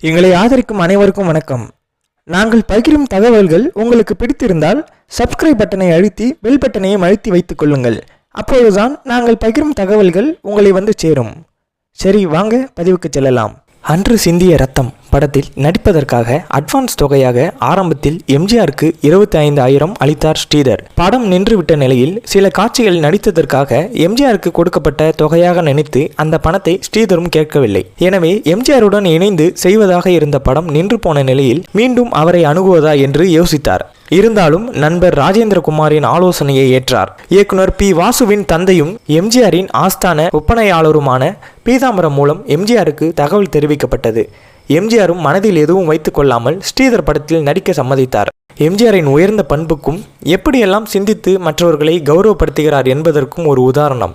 எங்களை ஆதரிக்கும் அனைவருக்கும் வணக்கம். நாங்கள் பகிரும் தகவல்கள் உங்களுக்கு பிடித்திருந்தால் சப்ஸ்கிரைப் பட்டனை அழுத்தி பெல் பட்டனையும் அழுத்தி வைத்துக் கொள்ளுங்கள். அப்போதுதான் நாங்கள் பகிரும் தகவல்கள் உங்களை வந்து சேரும். சரி வாங்க பதிவுக்கு செல்லலாம். அன்று சிந்திய ரத்தம். படத்தில் நடிப்பதற்காக அட்வான்ஸ் தொகையாக ஆரம்பத்தில் எம்ஜிஆருக்கு இருபத்தி ஐந்து ஆயிரம் அளித்தார் ஸ்ரீதர். படம் நின்றுவிட்ட நிலையில் சில காட்சிகள் நடித்ததற்காக எம்ஜிஆருக்கு கொடுக்கப்பட்ட தொகையாக நினைத்து அந்த பணத்தை ஸ்ரீதரும் கேட்கவில்லை. எனவே எம்ஜிஆருடன் இணைந்து செய்வதாக இருந்த படம் நின்று போன நிலையில் மீண்டும் அவரை அணுகுவதா என்று யோசித்தார். இருந்தாலும் நண்பர் ராஜேந்திரகுமாரின் ஆலோசனையை ஏற்றார். இயக்குனர் பி. வாசுவின் தந்தையும் எம்ஜிஆரின் ஆஸ்தான ஒப்பனையாளருமான பீதாம்பரம் மூலம் எம்ஜிஆருக்கு தகவல் தெரிவிக்கப்பட்டது. எம்ஜிஆரும் மனதில் எதுவும் வைத்துக் கொள்ளாமல் ஸ்ரீதர் படத்தில் நடிக்க சம்மதித்தார். எம்ஜிஆரின் உயர்ந்த பண்புக்கும் எப்படியெல்லாம் சிந்தித்து மற்றவர்களை கௌரவப்படுத்துகிறார் என்பதற்கும் ஒரு உதாரணம்.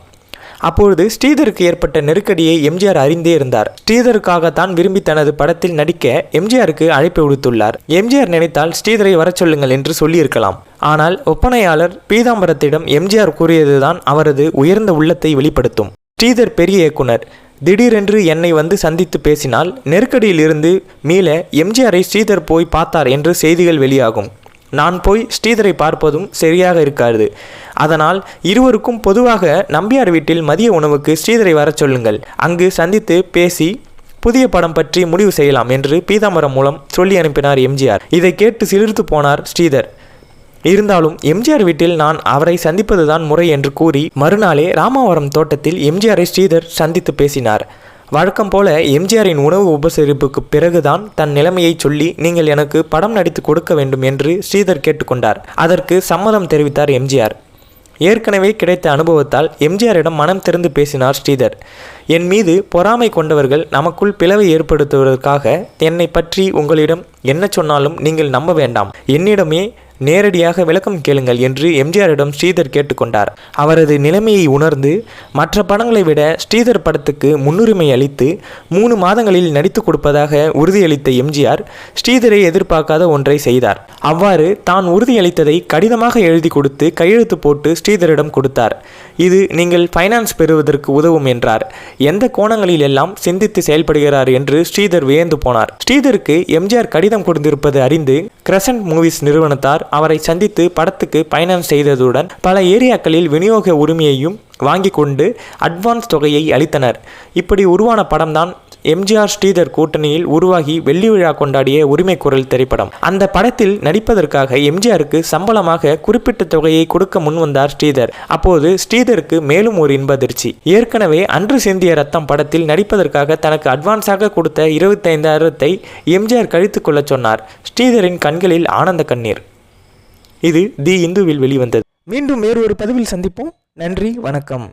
அப்பொழுது ஸ்ரீதருக்கு ஏற்பட்ட நெருக்கடியை எம்ஜிஆர் அறிந்தே இருந்தார். ஸ்ரீதருக்காகத்தான் விரும்பி தனது படத்தில் நடிக்க எம்ஜிஆருக்கு அழைப்பு விடுத்துள்ளார். எம்ஜிஆர் நினைத்தால் ஸ்ரீதரை வரச் சொல்லுங்கள் என்று சொல்லியிருக்கலாம். ஆனால் ஒப்பனையாளர் பீதாம்பரத்திடம் எம்ஜிஆர் கூறியதுதான் அவரது உயர்ந்த உள்ளத்தை வெளிப்படுத்தும். ஸ்ரீதர் பெரிய இயக்குனர். திடீரென்று என்னை வந்து சந்தித்து பேசினால் நெருக்கடியிலிருந்து மீள எம்ஜிஆரை ஸ்ரீதர் போய் பார்த்தார் என்று செய்திகள் வெளியாகும். நான் போய் ஸ்ரீதரை பார்ப்பதும் சரியாக இருக்காது. அதனால் இருவருக்கும் பொதுவாக நம்பியார் வீட்டில் மதிய உணவுக்கு ஸ்ரீதரை வரச் சொல்லுங்கள். அங்கு சந்தித்து பேசி புதிய படம் பற்றி முடிவு செய்யலாம் என்று பீதாம்பரம் மூலம் சொல்லி அனுப்பினார் எம்ஜிஆர். இதை கேட்டு சிலிர்த்து போனார் ஸ்ரீதர். இருந்தாலும் எம்ஜிஆர் வீட்டில் நான் அவரை சந்திப்பதுதான் முறை என்று கூறி மறுநாளே ராமாவரம் தோட்டத்தில் எம்ஜிஆரை ஸ்ரீதர் சந்தித்து பேசினார். வழக்கம் போல எம்ஜிஆரின் உணவு உபசரிப்புக்கு பிறகுதான் தன் நிலைமையை சொல்லி நீங்கள் எனக்கு படம் நடித்து கொடுக்க வேண்டும் என்று ஸ்ரீதர் கேட்டுக்கொண்டார். அதற்கு சம்மதம் தெரிவித்தார் எம்ஜிஆர். ஏற்கனவே கிடைத்த அனுபவத்தால் எம்ஜிஆரிடம் மனம் திறந்து பேசினார் ஸ்ரீதர். என் மீது பொறாமை கொண்டவர்கள் நமக்குள் பிளவை ஏற்படுத்துவதற்காக என்னை பற்றி உங்களிடம் என்ன சொன்னாலும் நீங்கள் நம்ப வேண்டாம். என்னிடமே நேரடியாக விளக்கம் கேளுங்கள் என்று எம்ஜிஆரிடம் ஸ்ரீதர் கேட்டுக்கொண்டார். அவரது நிலைமையை உணர்ந்து மற்ற படங்களை விட ஸ்ரீதர் படத்துக்கு முன்னுரிமை அளித்து மூணு மாதங்களில் நடித்து கொடுப்பதாக உறுதியளித்த எம்ஜிஆர் ஸ்ரீதரை எதிர்பார்க்காத ஒன்றை செய்தார். அவ்வாறு தான் உறுதியளித்ததை கடிதமாக எழுதி கொடுத்து கையெழுத்து போட்டு ஸ்ரீதரிடம் கொடுத்தார். இது நீங்கள் ஃபைனான்ஸ் பெறுவதற்கு உதவும் என்றார். எந்த கோணங்களில் எல்லாம் சிந்தித்து செயல்படுகிறார் என்று ஸ்ரீதர் வியந்து போனார். ஸ்ரீதருக்கு எம்ஜிஆர் கடிதம் கொடுத்திருப்பது அறிந்து கிரசன்ட் மூவிஸ் நிறுவனத்தார் அவரை சந்தித்து படத்துக்கு பயணம் செய்ததுடன் பல ஏரியாக்களில் விநியோக உரிமையையும் வாங்கி கொண்டு அட்வான்ஸ் தொகையை அளித்தனர். இப்படி உருவான படம்தான் எம்ஜிஆர் ஸ்ரீதர் கூட்டணியில் உருவாகி வெள்ளி விழா கொண்டாடிய உரிமை குரல் திரைப்படம். அந்த படத்தில் நடிப்பதற்காக எம்ஜிஆருக்கு சம்பளமாக குறிப்பிட்ட தொகையை கொடுக்க முன்வந்தார் ஸ்ரீதர். அப்போது ஸ்ரீதருக்கு மேலும் ஒரு இன்பதிர்ச்சி ஏற்கனவே அன்று சிந்திய ரத்தம் படத்தில் நடிப்பதற்காக தனக்கு அட்வான்ஸாக கொடுத்த இருபத்தைந்தாயிரத்தை எம்ஜிஆர் கழித்து கொள்ள சொன்னார். ஸ்ரீதரின் கண்களில் ஆனந்த கண்ணீர். இது தி இந்துவில் வெளிவந்தது. மீண்டும் வேறு ஒரு பதிவில் சந்திப்போம். நன்றி வணக்கம்.